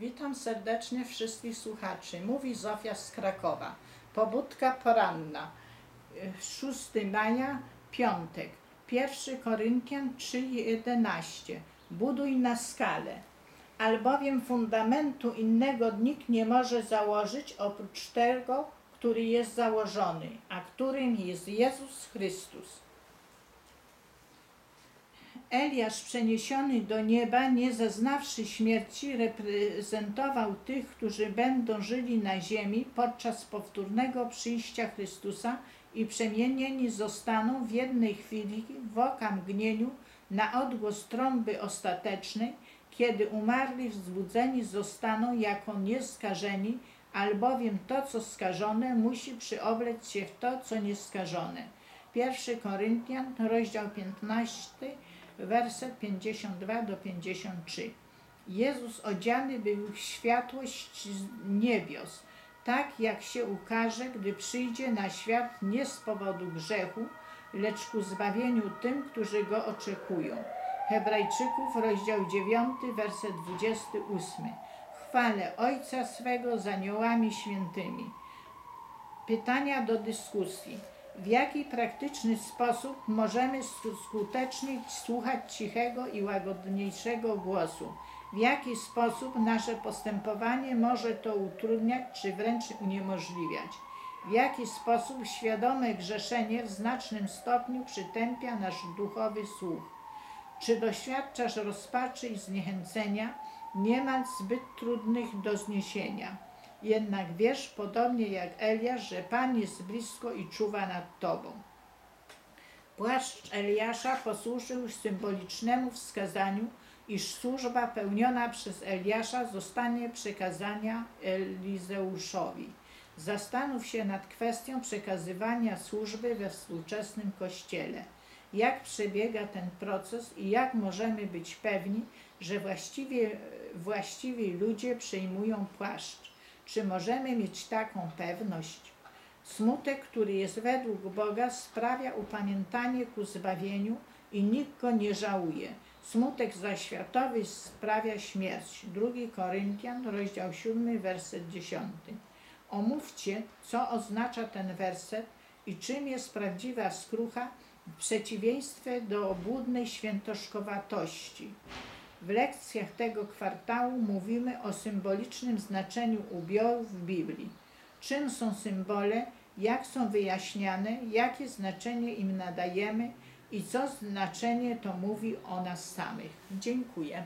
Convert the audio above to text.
Witam serdecznie wszystkich słuchaczy. Mówi Zofia z Krakowa. Pobudka poranna. Y, 6 maja, piątek. 1 Koryntian 3:11. Buduj na skalę. Albowiem fundamentu innego nikt nie może założyć oprócz tego, który jest założony, a którym jest Jezus Chrystus. Eliasz przeniesiony do nieba, nie zaznawszy śmierci, reprezentował tych, którzy będą żyli na ziemi podczas powtórnego przyjścia Chrystusa i przemienieni zostaną w jednej chwili w okamgnieniu na odgłos trąby ostatecznej, kiedy umarli wzbudzeni zostaną jako nieskażeni, albowiem to, co skażone, musi przyoblec się w to, co nieskażone. 1 Koryntian, rozdział 15, werset 52 do 53. Jezus odziany był w światłość niebios, tak jak się ukaże, gdy przyjdzie na świat nie z powodu grzechu, lecz ku zbawieniu tym, którzy go oczekują. Hebrajczyków, rozdział 9, werset 28. Chwalę Ojca swego z aniołami świętymi. Pytania do dyskusji. W jaki praktyczny sposób możemy skutecznie słuchać cichego i łagodniejszego głosu? W jaki sposób nasze postępowanie może to utrudniać czy wręcz uniemożliwiać? W jaki sposób świadome grzeszenie w znacznym stopniu przytępia nasz duchowy słuch? Czy doświadczasz rozpaczy i zniechęcenia, niemal zbyt trudnych do zniesienia? Jednak wiesz, podobnie jak Eliasz, że Pan jest blisko i czuwa nad tobą. Płaszcz Eliasza posłużył symbolicznemu wskazaniu, iż służba pełniona przez Eliasza zostanie przekazania Elizeuszowi. Zastanów się nad kwestią przekazywania służby we współczesnym Kościele. Jak przebiega ten proces i jak możemy być pewni, że właściwie, właściwi ludzie przejmują płaszcz? Czy możemy mieć taką pewność? Smutek, który jest według Boga, sprawia upamiętanie ku zbawieniu i nikt go nie żałuje. Smutek zaświatowy sprawia śmierć. 2 Koryntian, rozdział 7, werset 10. Omówcie, co oznacza ten werset i czym jest prawdziwa skrucha w przeciwieństwie do obłudnej świętoszkowatości. W lekcjach tego kwartału mówimy o symbolicznym znaczeniu ubiorów w Biblii. Czym są symbole, jak są wyjaśniane, jakie znaczenie im nadajemy i co znaczenie to mówi o nas samych. Dziękuję.